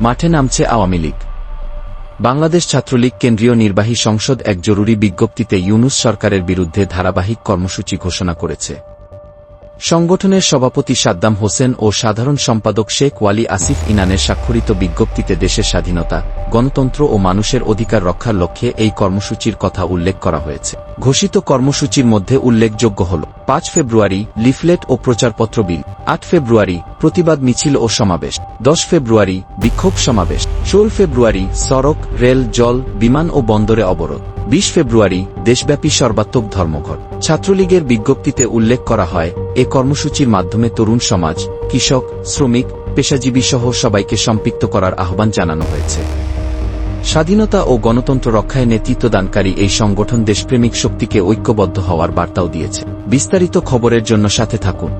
মাঠে নামছে আওয়ামী লীগ। বাংলাদেশ ছাত্রলীগ কেন্দ্রীয় নির্বাহী সংসদ এক জরুরি বিজ্ঞপ্তিতে ইউনুস সরকারের বিরুদ্ধে ধারাবাহিক কর্মসূচি ঘোষণা করেছে। সংগঠনের সভাপতি সাদ্দাম হোসেন ও সাধারণ সম্পাদক শেখ ওয়ালি আসিফ ইনানের স্বাক্ষরিত বিজ্ঞপ্তিতে দেশের স্বাধীনতা, গণতন্ত্র ও মানুষের অধিকার রক্ষার লক্ষ্যে এই কর্মসূচির কথা উল্লেখ করা হয়েছে। ঘোষিত কর্মসূচির মধ্যে উল্লেখযোগ্য হল, পাঁচ ফেব্রুয়ারি, লিফলেট ও প্রচারপত্র বিল, আট ফেব্রুয়ারি, প্রতিবাদ মিছিল ও সমাবেশ, দশ ফেব্রুয়ারি, বিক্ষোভ সমাবেশ, ষোল ফেব্রুয়ারি, সড়ক, রেল, জল, বিমান ও বন্দরে অবরোধ, বিশ ফেব্রুয়ারি, দেশব্যাপী সর্বাত্মক ধর্মঘট। ছাত্রলীগের বিজ্ঞপ্তিতে উল্লেখ করা হয় এ কর্মসূচির মাধ্যমে তরুণ সমাজ, কৃষক, শ্রমিক, পেশাজীবী সহ সবাইকে সম্পৃক্ত করার আহ্বান জানানো হয়েছে। স্বাধীনতা ও গণতন্ত্র রক্ষায় নেতৃত্বদানকারী এই সংগঠন দেশপ্রেমিক শক্তিকে ঐক্যবদ্ধ হওয়ার বার্তাও দিয়েছে। বিস্তারিত খবরের জন্য সাথে থাকুন।